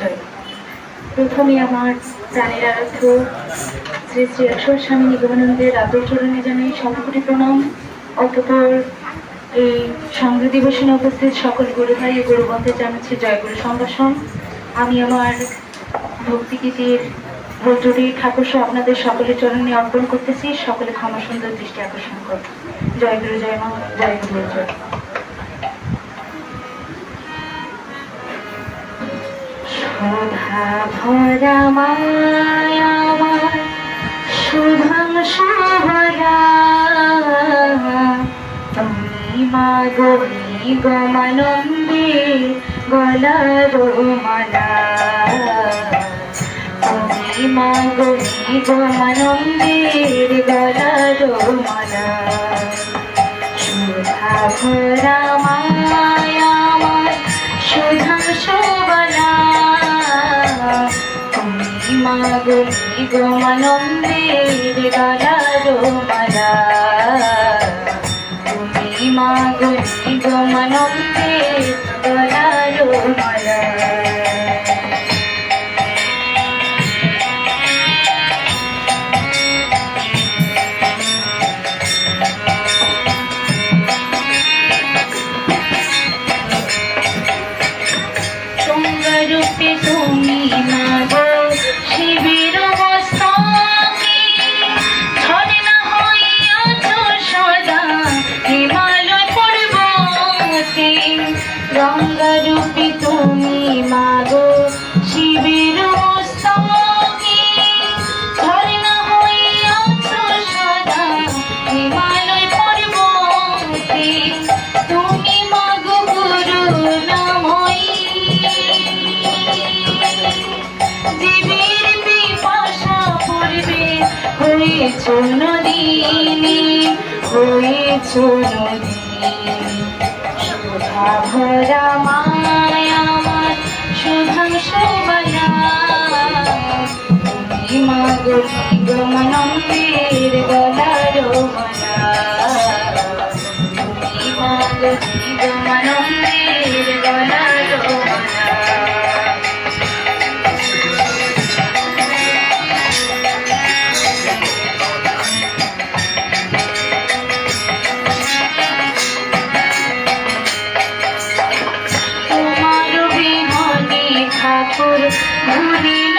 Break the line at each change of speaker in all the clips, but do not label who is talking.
জয় প্রথমে আমার প্রাণের আরাধ্য শ্রী শ্রী ঈশ্বর স্বামী নিগমানন্দের আদর চরণে জানাই শতকোটি প্রণাম। অতপর এই সংঘ দিবসে উপস্থিত সকল গুরু ভাই গুরুবন্ধে জানাচ্ছি জয়গুরু সম্ভাষণ। আমি আমার ভক্তিগীতির রজুরি ঠাকুর আপনাদের সকলের চরণে অর্পণ করতেছি। সকলে ক্ষমা সুন্দর দৃষ্টি আকর্ষণ করুন। জয় গুরু, জয় মা, জয় গুরু, জয়। শোভা ভরা মায়া আমার শুভাংশু ভরা তুমি মা গৌরী গমানন্দে গলার মালা তুমি মা গৌরী গমানন্দের গলার সুধা ভরা মায়া আমার গমানন্দের গলার মালা তুমি মা গৌরী গমানন্দের গলার মালা রূপে হয়েছ নদীনি হয়েছ নদীনি শোভা ভরা মায়া আমার, সুধা শোভনা তুমি মাগো গমনন্দের গলার মালা তুমি মাগো গমনন্দের গলার ঠাকুর ঘুরিল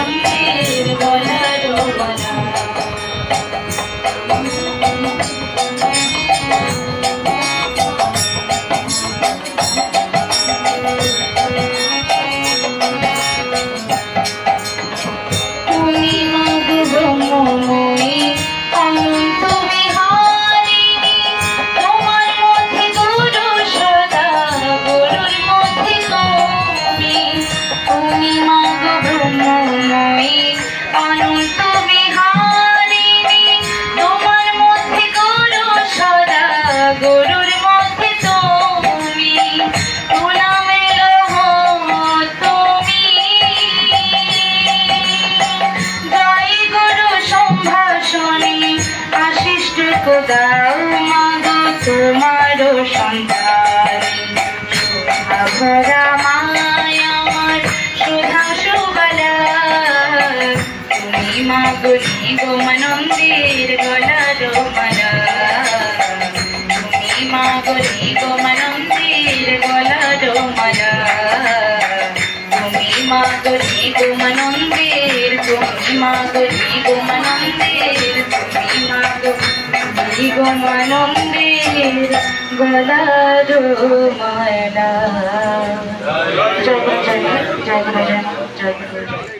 জয় জয় জয় জয় জয়